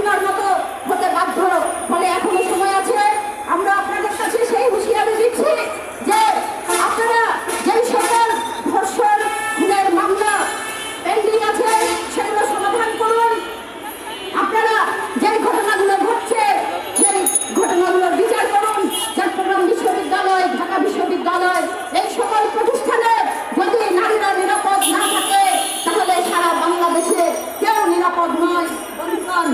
হাসিনার মতো হতে বাধ্য ফলে এখনও সময় আছে। আমরা আপনাদের কাছে সেই হুশিয়ারি দিচ্ছি যে আপনারা যেই সকল ধর্ষণ খুনের মামলা পেন্ডিং আছে, সেগুলো সমাধান করুন। আপনারা যেই ঘটনাগুলো ঘটছে সেই ঘটনাগুলোর বিচার করুন, চট্টগ্রাম বিশ্ববিদ্যালয়, ঢাকা বিশ্ববিদ্যালয়, এই সকল প্রতিষ্ঠানে যদি নারীরা নিরাপদ না থাকে, তাহলে সারা বাংলাদেশে কেউ নিরাপদ নয়। বন্ধুগণ